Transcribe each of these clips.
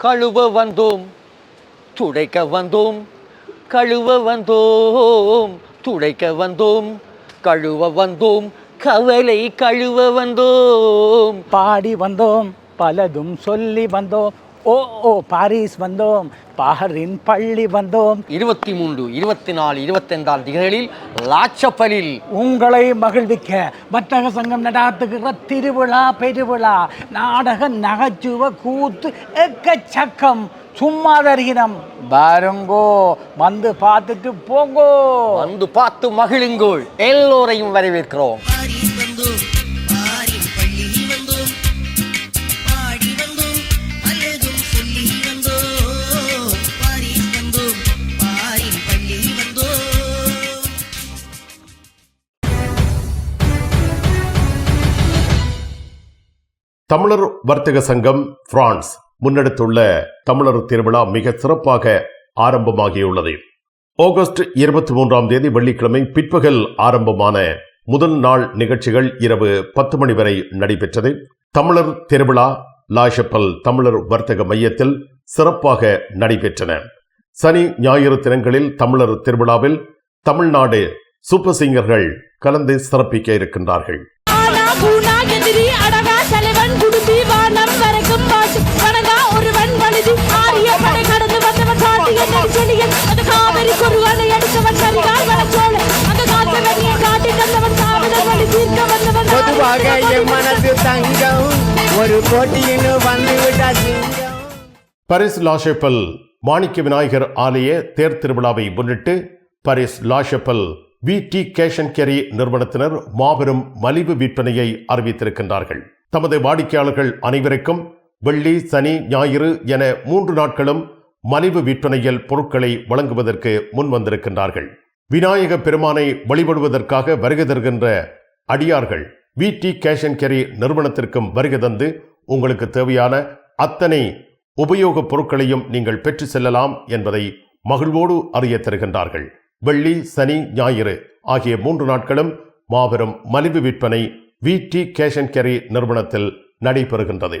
கழுவ வந்தோம் துடைக்க வந்தோம் கழுவ வந்தோம் துடைக்க வந்தோம் கழுவ வந்தோம் கவலை கழுவ வந்தோம். பாடி வந்தோம் பலதும் சொல்லி வந்தோம். ஓ ஓ பாரிஸ் வந்தோம் பாரின் பள்ளி வந்தோம். இருபத்தி மூன்று இருபத்தி நாலு இருபத்தைந்தாம் திகழ்களில் லாச்சப்பலில் உங்களை மகிழ்விக்க வர்த்தக சங்கம் நடாத்துகிற திருவிழா பெருவிழா நாடக நகைச்சுவ கூத்து எக்கச்சக்கம். சும்மா தருகிறோம் பாருங்கோ வந்து பார்த்துட்டு போங்கோ. வந்து பார்த்து மகிழுங்கோள். எல்லோரையும் வரவேற்கிறோம். தமிழர் வர்த்தக சங்கம் பிரான்ஸ் முன்னெடுத்துள்ள தமிழர் திருவிழா மிக சிறப்பாக ஆரம்பமாகியுள்ளது. ஆகஸ்ட் இருபத்தி மூன்றாம் தேதி வெள்ளிக்கிழமை பிற்பகல் ஆரம்பமான முதல் நாள் நிகழ்ச்சிகள் இரவு பத்து மணி வரை நடைபெற்றது. தமிழர் திருவிழா லாஷப்பல் தமிழர் வர்த்தக மையத்தில் சிறப்பாக நடைபெற்றன. சனி ஞாயிறு தினங்களில் தமிழர் திருவிழாவில் தமிழ்நாடு சூப்பர் சிங்கர்கள் கலந்து சிறப்பிக்க இருக்கின்றார்கள். பாட்டு வணங்கா ஒருவன் வழுதி. ஆரிய படை கடந்து வந்தவன் காட்டியன் நெரிசலியன் அந்த காவிரி குருவனை அடித்தவன் சரிகால் வளச்சோழ அந்த காட்டு வெளியை காட்டி தந்தவன் காவலர் வழி தீர்க்க வந்தவன் பொதுவாக என் மனது தங்கம். ஒரு போட்டின்னு வந்து பரிஸ் லாஷப்பல் மாணிக்க விநாயகர் ஆலய தேர் திருவிழாவை முன்னிட்டு Paris La Chapelle V D cash and carry நிறுவனத்தினர் மாபெரும் மலிவு விற்பனையை அறிவித்திருக்கின்றார்கள். தமது வாடிக்கையாளர்கள் அனைவருக்கும் வெள்ளி சனி ஞாயிறு என மூன்று நாட்களும் மலிவு விற்பனையில் பொருட்களை வழங்குவதற்கு முன் வந்திருக்கின்றார்கள். விநாயக பெருமானை வழிபடுவதற்காக வருகை தருகின்ற அடியார்கள் வி. டி. கேஷன் கேரி நிறுவனத்திற்கும் வருகை தந்து உங்களுக்கு தேவையான அத்தனை உபயோகப் பொருட்களையும் நீங்கள் பெற்று செல்லலாம் என்பதை மகிழ்வோடு அறிய தருகின்றார்கள். வெள்ளி சனி ஞாயிறு ஆகிய மூன்று நாட்களும் மாபெரும் மலிவு விற்பனை வி. டி. கேஷன் கேரி நிறுவனத்தில் நடைபெறுகின்றது.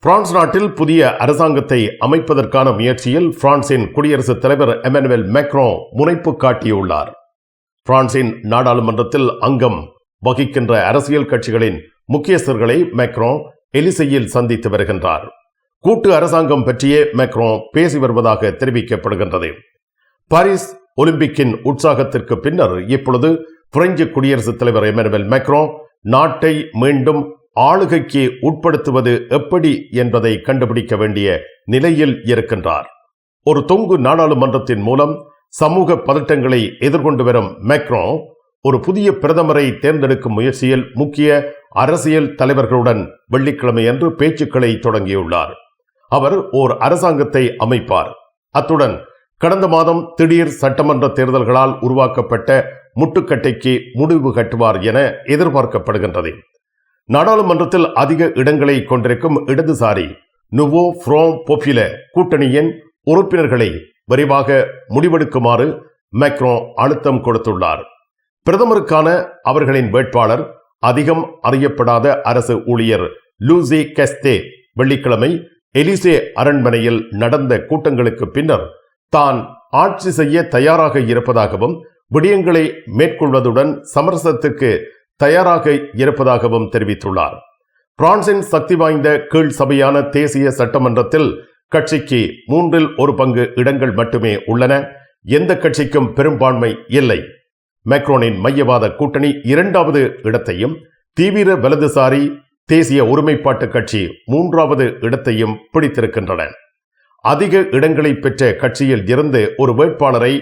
France நாட்டில் புதிய அரசாங்கத்தை அமைப்பதற்கான முயற்சியில் பிரான்சின் குடியரசுத் தலைவர் எமனுவேல் மேக்ரோ முனைப்பு காட்டியுள்ளார். பிரான்சின் நாடாளுமன்றத்தில் அங்கம் வகிக்கின்ற அரசியல் கட்சிகளின் முக்கியஸ்தர்களை மேக்ரோ எலிசையில் சந்தித்து வருகின்றார். கூட்டு அரசாங்கம் பற்றியே மேக்ரோ பேசி வருவதாக தெரிவிக்கப்படுகின்றது. பாரிஸ் ஒலிம்பிக்கின் உற்சாகத்திற்கு பின்னர் இப்பொழுது பிரெஞ்சு குடியரசுத் தலைவர் எமனுவேல் மேக்ரோ நாட்டை மீண்டும் ஆளுகைக்கு உட்படுத்துவது எப்படி என்பதை கண்டுபிடிக்க வேண்டிய நிலையில் இருக்கின்றார். ஒரு தொங்கு நாடாளுமன்றத்தின் மூலம் சமூக பதட்டங்களை எதிர்கொண்டு வரும் மேக்ரோ ஒரு புதிய பிரதமரை தேர்ந்தெடுக்கும் முயற்சியில் முக்கிய அரசியல் தலைவர்களுடன் வெள்ளிக்கிழமையன்று பேச்சுக்களை தொடங்கியுள்ளார். அவர் ஓர் அரசாங்கத்தை அமைப்பார். அத்துடன் கடந்த மாதம் திடீர் சட்டமன்ற தேர்தல்களால் உருவாக்கப்பட்ட முட்டுக்கட்டைக்கு முடிவு கட்டுவார் என எதிர்பார்க்கப்படுகின்றது. நாடாளுமன்றத்தில் அதிக இடங்களை கொண்டிருக்கும் இடதுசாரி நுவோ ஃப்ரோம் பொப்பில கூட்டணியின் உறுப்பினர்களை விரைவாக முடிவெடுக்குமாறு மேக்ரோ அழுத்தம் கொடுத்துள்ளார். பிரதமருக்கான அவர்களின் வேட்பாளர் அதிகம் அறியப்படாத அரசு ஊழியர் லூசி கெஸ்தே வெள்ளிக்கிழமை எலிசே அரண்மனையில் நடந்த கூட்டங்களுக்கு பின்னர் தான் ஆட்சி செய்ய தயாராக இருப்பதாகவும் விடயங்களை மேற்கொள்வதுடன் சமரசத்துக்கு தயாராக இருப்பதாகவும் தெரிவித்துள்ளார். பிரான்சின் சக்தி வாய்ந்த கீழ் சபையான தேசிய சட்டமன்றத்தில் கட்சிக்கு மூன்றில் ஒரு பங்கு இடங்கள் மட்டுமே உள்ளன. எந்த கட்சிக்கும் பெரும்பான்மை இல்லை. மேக்ரோனின் மையவாத கூட்டணி இரண்டாவது இடத்தையும் தீவிர வலதுசாரி தேசிய ஒருமைப்பாட்டு கட்சி மூன்றாவது இடத்தையும் பிடித்திருக்கின்றன. அதிக இடங்களை பெற்ற கட்சியில் இருந்து ஒரு வேட்பாளரை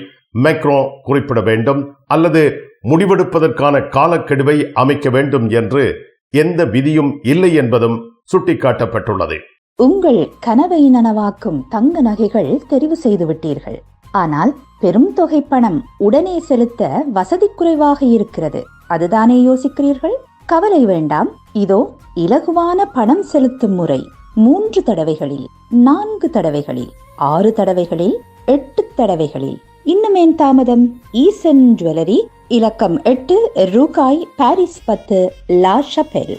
மேக்ரோ குறிப்பிட வேண்டும் அல்லது முடிவெடுப்பதற்கான காலக்கெடுவை அமைக்க வேண்டும் என்று எந்த விதியும் இல்லை என்பதும் சுட்டிக்காட்டப்பட்டுள்ளது. உங்கள் கனவை நனவாக்கும் தங்க நகைகள் தெரிவு செய்து விட்டீர்கள் ஆனால் பெரும் தொகை பணம் உடனே செலுத்த வசதி குறைவாக இருக்கிறது. அதுதானே யோசிக்கிறீர்கள்? கவலை வேண்டாம். இதோ இலகுவான பணம் செலுத்தும் முறை. மூன்று தடவைகளில் நான்கு தடவைகளில் ஆறு தடவைகளில் எட்டு தடவைகளில். இன்னுமேன் தாமதம்? ஈசன் ஜுவல்லரி இலக்கம் எட்டு ரூகாய் பாரிஸ் பத்து லா ஷபெல்.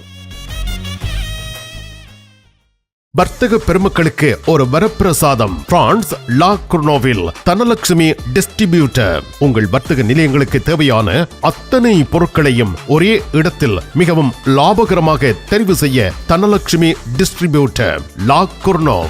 வர்த்தக பெருமக்களுக்கு ஒரு வரப்பிரசாதம். பிரான்ஸ் லா குர்னோவில் தனலட்சுமி டிஸ்ட்ரிபியூட்டர். உங்கள் வர்த்தக நிலையங்களுக்கு தேவையான அத்தனை பொருட்களையும் ஒரே இடத்தில் மிகவும் லாபகரமாக தெரிவு செய்ய Dhanalakshmi distributor La Courneuve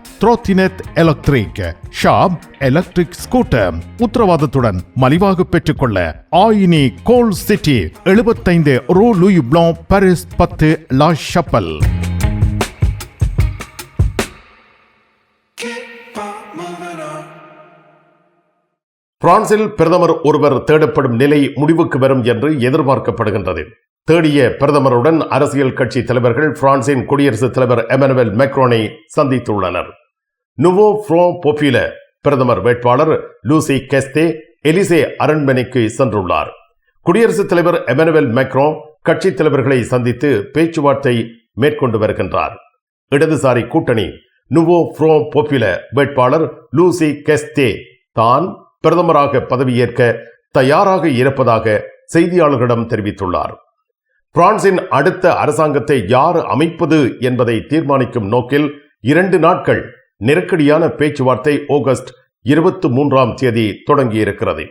ட்ரோத்தினெட் electric shop electric scooter உத்தரவாதத்துடன் மலிவாக பெற்றுக்கொள்ள ஆயினி கோல் சிட்டி எழுபத்தைந்து ரூ லூயி பிளாங் பாரிஸ் பத்து லா ஷப்பல் பிரான்சில் பிரதமர் ஒருவர் தேடப்படும் நிலை முடிவுக்கு வரும் என்று எதிர்பார்க்கப்படுகின்றது. தேடிய பிரதமருடன் அரசியல் கட்சி தலைவர்கள் பிரான்சின் குடியரசுத் தலைவர் எமனுவல் மெக்ரோனை சந்தித்துள்ளனர். நுவோ ஃப்ரோ பொபில பிரதமர் வேட்பாளர் லூசி கெஸ்தே எலிசே அரண்மனைக்கு சென்றுள்ளார். குடியரசுத் தலைவர் எமனுவல் மேக்ரோ கட்சித் தலைவர்களை சந்தித்து பேச்சுவார்த்தை மேற்கொண்டு வருகின்றார். இடதுசாரி கூட்டணி நுவோ ஃப்ரோ பொபில வேட்பாளர் லூசி கெஸ்தே தான் பிரதமராக பதவியேற்க தயாராக இருப்பதாக செய்தியாளர்களிடம் தெரிவித்துள்ளார். பிரான்சின் அடுத்த அரசாங்கத்தை யார் அமைப்பது என்பதை தீர்மானிக்கும் நோக்கில் இரண்டு நாட்கள் நெருக்கடியான பேச்சுவார்த்தை ஆகஸ்ட் இருபத்தி மூன்றாம் தேதி தொடங்கியிருக்கிறது.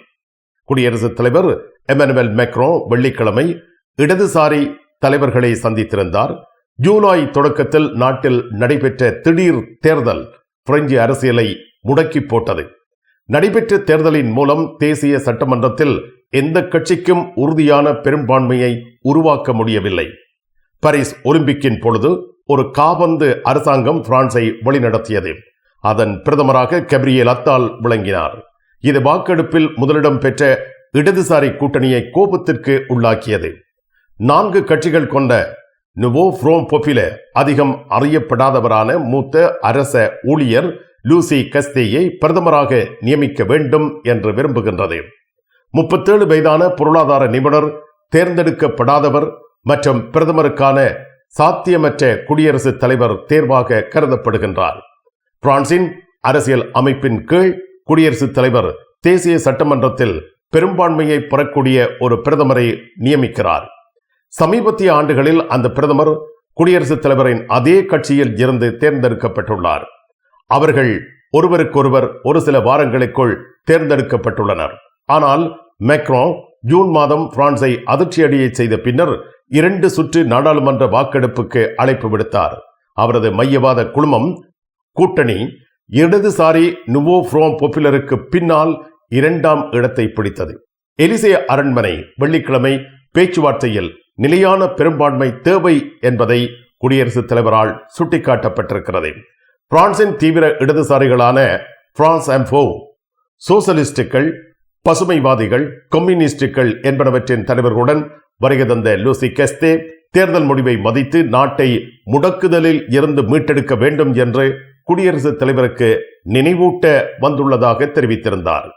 குடியரசுத் தலைவர் எமனுவல் மெக்ரோ வெள்ளிக்கிழமை இடதுசாரி தலைவர்களை சந்தித்திருந்தார். ஜூலை தொடக்கத்தில் நாட்டில் நடைபெற்ற திடீர் தேர்தல் பிரெஞ்சு அரசியலை முடக்கி போட்டது. நடைபெற்ற தேர்தலின் மூலம் தேசிய சட்டமன்றத்தில் எந்த கட்சிக்கும் உறுதியான பெரும்பான்மையை உருவாக்க முடியவில்லை. பாரிஸ் ஒலிம்பிக்கின் பொழுது ஒரு காபந்து அரசாங்கம் பிரான்சை வழிநடத்தியது. அதன் பிரதமராக கெப்ரியல் அத்தால் விளங்கினார். இது வாக்கெடுப்பில் முதலிடம் பெற்ற இடதுசாரி கூட்டணியை கோபத்திற்கு உள்ளாக்கியது. நான்கு கட்சிகள் கொண்ட நுவோ ஃப்ரோம் பொபில அதிகம் அறியப்படாதவரான மூத்த அரச ஊழியர் லூசி கஸ்தேயை பிரதமராக நியமிக்க வேண்டும் என்று விரும்புகின்றது. முப்பத்தேழு வயதான பொருளாதார நிபுணர் தேர்ந்தெடுக்கப்படாதவர் மற்றும் பிரதமருக்கான சாத்தியமற்ற குடியரசுத் தலைவர் தேர்வாக கருதப்படுகின்றார். பிரான்சின் அரசியல் அமைப்பின் கீழ் குடியரசுத் தலைவர் தேசிய சட்டமன்றத்தில் பெரும்பான்மையை பெறக்கூடிய ஒரு பிரதமரை நியமிக்கிறார். சமீபத்திய ஆண்டுகளில் அந்த பிரதமர் குடியரசுத் தலைவரின் அதே கட்சியில் இருந்து தேர்ந்தெடுக்கப்பட்டுள்ளார். அவர்கள் ஒருவருக்கொருவர் ஒரு சில வாரங்களுக்குள் தேர்ந்தெடுக்கப்பட்டுள்ளனர். ஆனால் மேக்ரோ ஜூன் மாதம் பிரான்சை அதிர்ச்சியடைய செய்த பின்னர் இரண்டு சுற்று நாடாளுமன்ற வாக்கெடுப்புக்கு அழைப்பு விடுத்தார். அவரது மையவாத குழுமம் கூட்டணி இடதுசாரி நுவோ ஃப்ரோம் பொப்புலருக்கு பின்னால் இரண்டாம் இடத்தை பிடித்தது. எலிசே அரண்மனை வெள்ளிக்கிழமை பேச்சுவார்த்தையில் நிலையான பெரும்பான்மை தேவை என்பதை குடியரசுத் தலைவரால் சுட்டிக்காட்டப்பட்டிருக்கிறது. பிரான்சின் தீவிர இடதுசாரிகளான பிரான்ஸ் அம்போ சோசலிஸ்டுகள் பசுமைவாதிகள் கம்யூனிஸ்டுகள் என்பனவற்றின் தலைவர்களுடன் வருகை தந்த லூசி கெஸ்தே தேர்தல் முடிவை மதித்து நாட்டை முடக்குதலில் இருந்து மீட்டெடுக்க வேண்டும் என்று குடியரசுத் தலைவருக்கு நினைவூட்ட வந்துள்ளதாக தெரிவித்திருந்தார்.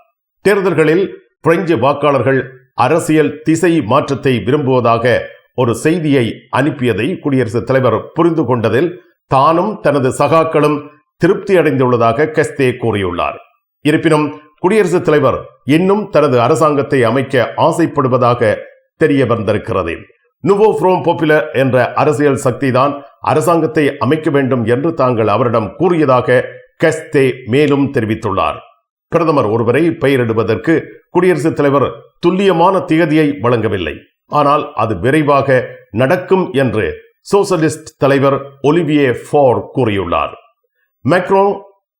தேர்தல்களில் பிரெஞ்சு வாக்காளர்கள் அரசியல் திசை மாற்றத்தை விரும்புவதாக ஒரு செய்தியை அனுப்பியதை குடியரசுத் தலைவர் புரிந்து கொண்டதில் தானும் தனது சகாக்களும் திருப்தி அடைந்துள்ளதாக கெஸ்தே கூறியுள்ளார். இருப்பினும் குடியரசுத் தலைவர் இன்னும் தனது அரசாங்கத்தை அமைக்க ஆசைப்படுவதாக தெரிய வந்திருக்கிறது நுவோ ஃப்ரோம் பாப்புலர் என்ற அரசியல் சக்திதான் அரசாங்கத்தை அமைக்க வேண்டும் என்று தாங்கள் அவரிடம் கூறியதாக கெஸ்தே மேலும் தெரிவித்துள்ளார். பிரதமர் ஒருவரை பெயரிடுவதற்கு குடியரசுத் தலைவர் துல்லியமான திகதியை வழங்கவில்லை. ஆனால் அது விரைவாக நடக்கும் என்று சோசலிஸ்ட் தலைவர் ஒலிவியே ஃபோர் கூறியுள்ளார். மேக்ரோ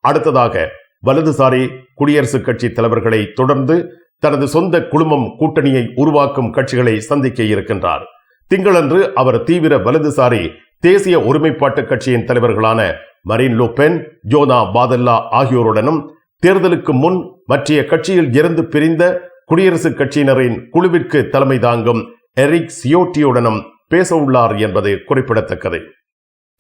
அடுத்ததாக வலதுசாரி குடியரசுக் கட்சி தலைவர்களை தொடர்ந்து தனது சொந்த குழுமம் கூட்டணியை உருவாக்கும் கட்சிகளை சந்திக்க இருக்கின்றார். திங்களன்று அவர் தீவிர வலதுசாரி தேசிய ஒருமைப்பாட்டு கட்சியின் தலைவர்களான மரீன் லூபென் ஜோனா பாதல்லா ஆகியோருடனும் தேர்தலுக்கு முன் மற்றைய கட்சியில் இருந்து பிரிந்த குடியரசுக் கட்சியினரின் குழுவிற்கு தலைமை தாங்கும் எரிக் சியோட்டியுடனும் பேச உள்ளார் என்பது குறிப்பிடத்தக்கது.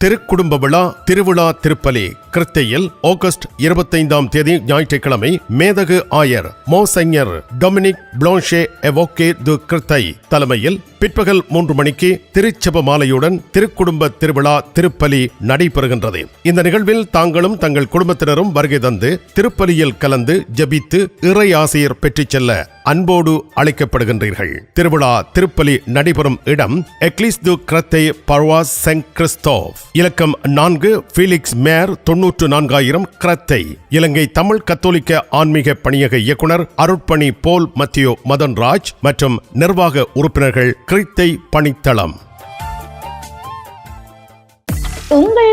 திருக்குடும்ப விழா திருவிழா திருப்பலி கிருத்தையில் ஆகஸ்ட் இருபத்தைந்தாம் தேதி ஞாயிற்றுக்கிழமை மேதகு ஆயர் மோசைஞர் டொமினிக் பிளான்ஷே எவோகே து கிருத்தை தலைமையில் பிற்பகல் மூன்று மணிக்கு திருச்சப மாலையுடன் திருக்குடும்ப திருவிழா திருப்பலி நடைபெறுகின்றது. இந்த நிகழ்வில் தாங்களும் தங்கள் குடும்பத்தினரும் வருகை தந்து திருப்பலியில் கலந்து ஜெபித்து இறை ஆசிரியர் பெற்றுச் செல்ல அன்போடு அழைக்கப்படுகின்றீர்கள். திருவிழா திருப்பலி நடைபெறும் இடம் எக்லிஸ் து கிரத்தை பர்வாஸ் செங் கிறிஸ்தோவ் இலக்கம் நான்கு ஃபீலிக்ஸ் மேர் தொன்னூற்று நான்காயிரம் கிரத்தை. இலங்கை தமிழ் கத்தோலிக்க ஆன்மீக பணியக இயக்குனர் அருட்பணி போல் மத்தியோ மதன்ராஜ் மற்றும் நிர்வாக உறுப்பினர்கள் கிரித்தை பணித்தளம். உங்கள்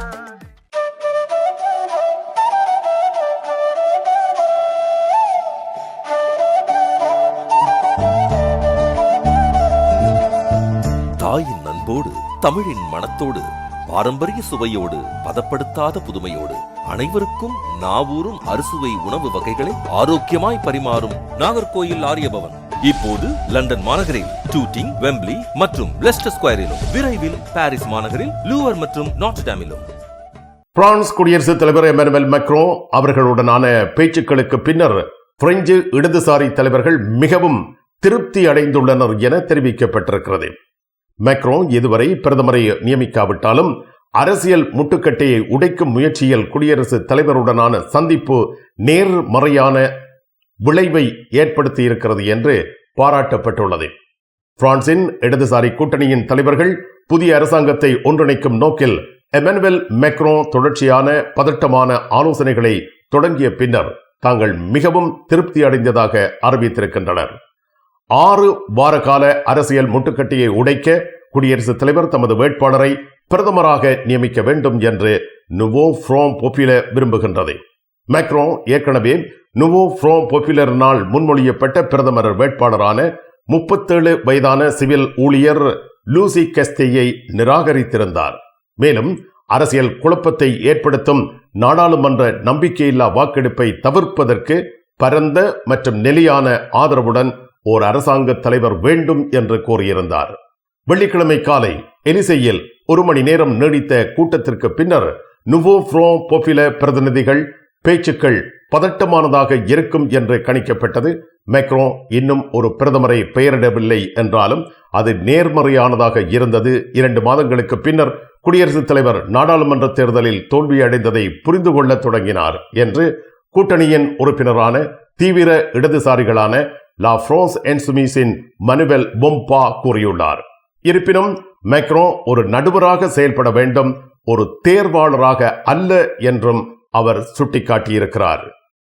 அன்போடு தமிழின் மனத்தோடு பாரம்பரிய சுவையோடு பதப்படுத்தாத புதுமையோடு அனைவருக்கும் நாவூரும் அறுசுவை உணவு வகைகளை ஆரோக்கியமாய் பரிமாறும் நாகர்கோயில் ஆரியபவன். இப்போது லண்டன் மாநகரில் டூட்டிங் வெம்ப்ளி மற்றும் லெஸ்டர் ஸ்கொயரிலும் விரைவில் பாரிஸ் மாநகரில் லூவர் மற்றும் நாட்ர்டாமிலும் பிரான்ஸ் குடியரசுத் தலைவர் எமனுவல் மெக்ரோ அவர்களுடனான பேச்சுக்களுக்கு பின்னர் பிரெஞ்சு இடதுசாரி தலைவர்கள் மிகவும் திருப்தி அடைந்துள்ளனர் என தெரிவிக்கப்பட்டிருக்கிறது. மேக்ரோ இதுவரை பிரதமரை நியமிக்காவிட்டாலும் அரசியல் முட்டுக்கட்டையை உடைக்கும் முயற்சியில் குடியரசுத் தலைவருடனான சந்திப்பு நேர்மறையான விளைவை ஏற்படுத்தி இருக்கிறது என்று பாராட்டப்பட்டுள்ளது. பிரான்சின் இடதுசாரி கூட்டணியின் தலைவர்கள் புதிய அரசாங்கத்தை ஒன்றிணைக்கும் நோக்கில் எமனுவல் மெக்ரோ தொடர்ச்சியான பதட்டமான ஆலோசனைகளை தொடங்கிய பின்னர் தாங்கள் மிகவும் திருப்தி அடைந்ததாக அறிவித்திருக்கின்றனர். ஆறு வார கால அரசியல் முட்டுக்கட்டியை உடைக்க குடியரசுத் தலைவர் தமது வேட்பாளரை பிரதமராக நியமிக்க வேண்டும் என்று நுவோ ஃப்ரோம் பொப்புலர் விரும்புகின்றது. மேக்ரோ ஏற்கனவே நுவோ ஃப்ரோம் பொப்பிலரினால் முன்மொழியப்பட்ட பிரதமர் வேட்பாளரான முப்பத்தேழு வயதான சிவில் ஊழியர் லூசி கஸ்தேயை நிராகரித்திருந்தார். மேலும் அரசியல் குழப்பத்தை ஏற்படுத்தும் நாடாளுமன்ற நம்பிக்கையில்லா வாக்கெடுப்பை தவிர்ப்பதற்கு பரந்த மற்றும் நிலையான ஆதரவுடன் ஓர் அரசாங்க தலைவர் வேண்டும் என்று கோரியிருந்தார். வெள்ளிக்கிழமை காலை எலிசையில் ஒரு மணி நேரம் நீடித்த கூட்டத்திற்கு பின்னர் நுவோ ஃப்ரோ பொபில பிரதிநிதிகள் பேச்சுக்கள் பதட்டமானதாக இருக்கும் என்று கணிக்கப்பட்டது. மேக்ரோ இன்னும் ஒரு பிரதமரை பெயரிடவில்லை என்றாலும் அது நேர்மறையானதாக இருந்தது. இரண்டு மாதங்களுக்கு பின்னர் குடியரசுத் தலைவர் நாடாளுமன்ற தேர்தலில் தோல்வியடைந்ததை புரிந்து கொள்ள தொடங்கினார் என்று கூட்டணியின் உறுப்பினரான தீவிர இடதுசாரிகளான லா ஃப்ரோன்ஸ் என்சுமிஸின் மனுவல் பொம்பா கூறியுள்ளார். இருப்பினும் மெக்ரோ ஒரு நடுவராக செயல்பட வேண்டும் ஒரு தேர்வாளராக அல்ல என்றும் அவர் சுட்டிக்காட்டியிருக்கிறார்.